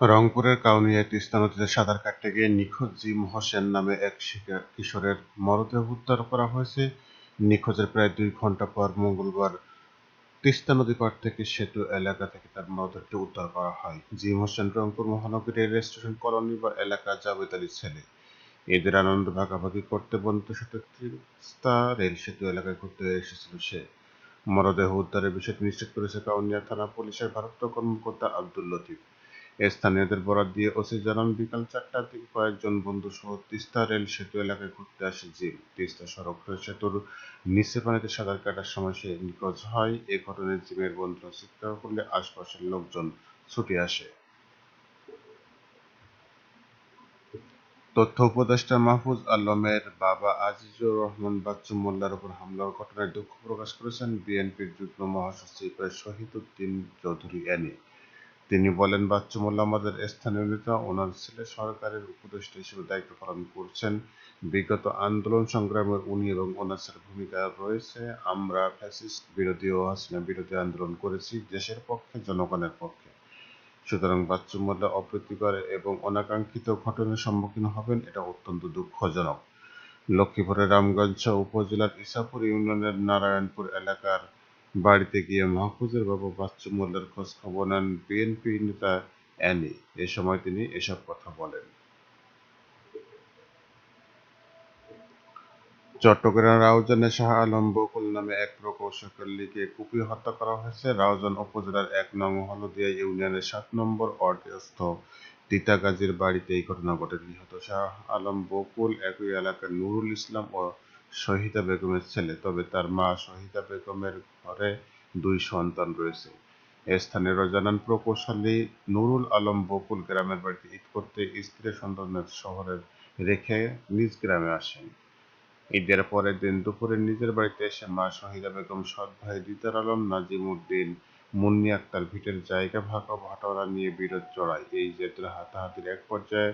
রংপুরের কাউনিয়া তিস্তা নদীতে সাঁতার কাটতে গিয়ে নিখোঁজ জিম হোসেন নামে এক কিশোরের মরদেহ উদ্ধার করা হয়েছে। নিখোঁজের প্রায় দুই ঘণ্টা পর মঙ্গলবার তিস্তা নদী পার থেকে সেতু এলাকা থেকে তার মরদেহটি উদ্ধার করা হয়। জিম হোসেন রংপুর মহানগরীর রেস্টুরেন্ট কলোনি বা এলাকা জাবেদ আলীর ছেলে। এদের আনন্দ ভাগাভাগি করতে বন্ধুদের সাথে তিস্তা রেল সেতু এলাকায় ঘুরতে এসেছিল সে। মরদেহ উদ্ধারের বিষয়টি নিশ্চিত করেছে কাউনিয়া থানা পুলিশের ভারপ্রাপ্ত কর্মকর্তা আব্দুল লতিফ। স্থানীয়দের বরাত দিয়ে ওসি জানান, বিকাল চারটার দিকে কয়েকজন বন্ধু সহ তিস্তা রেল সেতু এলাকায় ঘুরতে আসে জিম। তিস্তা সড়ক সেতুর নিচে পানিতে সাঁতার কাটার সময় সে নিখোঁজ হয়। এ ঘটনায় জিমের বন্ধুরা চিৎকার করলে আশপাশের লোকজন ছুটে আসে। তথ্য উপদেষ্টা মাহফুজ আলমের বাবা আজিজুর রহমান বাচ্চু মোল্লার উপর হামলার ঘটনায় দুঃখ প্রকাশ করেছেন বিএনপির যুগ্ম মহাসচিব শহীদ উদ্দিন চৌধুরী এনে। তিনি বলেন বাচ্চু মোল্লা আমাদের স্থানীয় নেতা, ওনার ছেলে সরকারের উপদেষ্টা হিসেবে দায়িত্ব পালন করছেন। বিগত আন্দোলন সংগ্রামে উনি এবং ওনার ছেলের ভূমিকা রয়েছে। আমরা ফ্যাসিস্ট বিরোধী ও হাসিনা বিরোধী আন্দোলন করেছি, দেশের পক্ষে, জনগণের পক্ষে। সুতরাং বাচ্চু মোল্লা অপ্রীতিকর এবং অনাকাঙ্ক্ষিত ঘটনার সম্মুখীন হবেন, এটা অত্যন্ত দুঃখজনক। লক্ষ্মীপুরের রামগঞ্জ উপজেলার ইসাপুর ইউনিয়নের নারায়ণপুর এলাকার বাড়িতে গিয়ে মাহফুজের বাবা বাচ্চু মোল্লার খোঁজ খবর নেন বিএনপি নেতা অ্যানি। এ সময় তিনি এসব কথা বলেন। চট্টগ্রাম রাউজানে শাহ আলম বকুল নামে এক প্রকৌশলীকে কুপিয়ে হত্যা করা হয়েছে। রাউজান উপজেলার এক নং হলদিয়া ইউনিয়নের সাত নম্বর ওয়ার্ডস্থ তিতা গাজীর বাড়িতে এই ঘটনা ঘটে। নিহত শাহ আলম বকুল একই এলাকার নুরুল ইসলাম ও শহীদা বেগমের ছেলে, তবে তার মা শহীদা বেগমের ঘরে দুই সন্তান রয়েছে। স্থানীয়রা জানান প্রকৌশলী নুরুল আলম বকুল গ্রামের বাড়িতে ঈদ করতে স্ত্রী সন্তানের শহরে রেখে নিজ গ্রামে আসেন। ঈদের পরের দিন দুপুরে নিজের বাড়িতে এসে মা শহীদা বেগম সৎ ভাই দিদার আলম নাজিম উদ্দিন মুন্নি আক্তার ভিটের জায়গা ভাগ ভাটোয়ারা নিয়ে বিরোধ চড়ায়। এই জেদের হাতাহাতির এক পর্যায়ে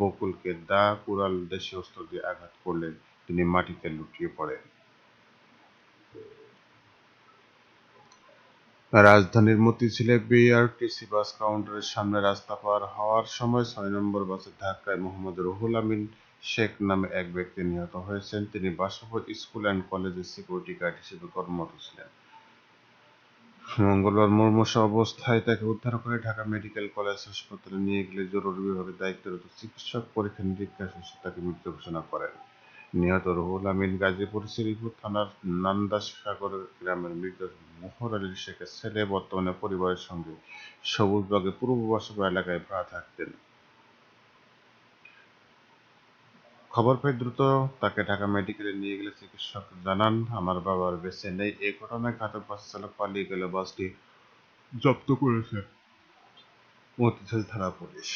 বকুলকে দা কুড়াল দেশীয় অস্ত্র দিয়ে আঘাত করলে তিনি মাটিতে লুটিয়ে পড়েন। রাজধানীর মতিঝিলে বিআরটিসি বাস কাউন্টারের সামনে রাস্তা পার হওয়ার সময় ছয় নম্বর বাসের ধাক্কায় মোহাম্মদ রুহুল আমিন শেখ নামে এক ব্যক্তি নিহত হয়েছেন। তিনি বাসপুর স্কুল অ্যান্ড কলেজের সিকিউরিটি গার্ড হিসেবে কর্মরত ছিলেন। মঙ্গলবার মুমূর্ষু অবস্থায় তাকে উদ্ধার করে ঢাকা মেডিকেল কলেজ হাসপাতালে নিয়ে গেলে জরুরি বিভাগে দায়িত্বরত চিকিৎসক পরীক্ষা নিরীক্ষা শেষে তাকে মৃত ঘোষণা করেন। নিহত রুহুল আমিন গাজীপুর শ্রীপুর থানার নান্দাস সাগর গ্রামের মৃত মোহর আলী শেখের ছেলে, বর্তমানে পরিবারের সঙ্গে সবুজবাগে পূর্ব বাসবা এলাকায় ভাড়া থাকতেন। খবর পেয়ে দ্রুত তাকে ঢাকা মেডিকেলে নিয়ে গেলে চিকিৎসক জানান, আমার বাবার বেঁচে নেই। এই ঘটনায় ঘাতক বাস চালক পালিয়ে গেলে বাসটি জব্দ করেছে মতিঝিল থানা পুলিশ।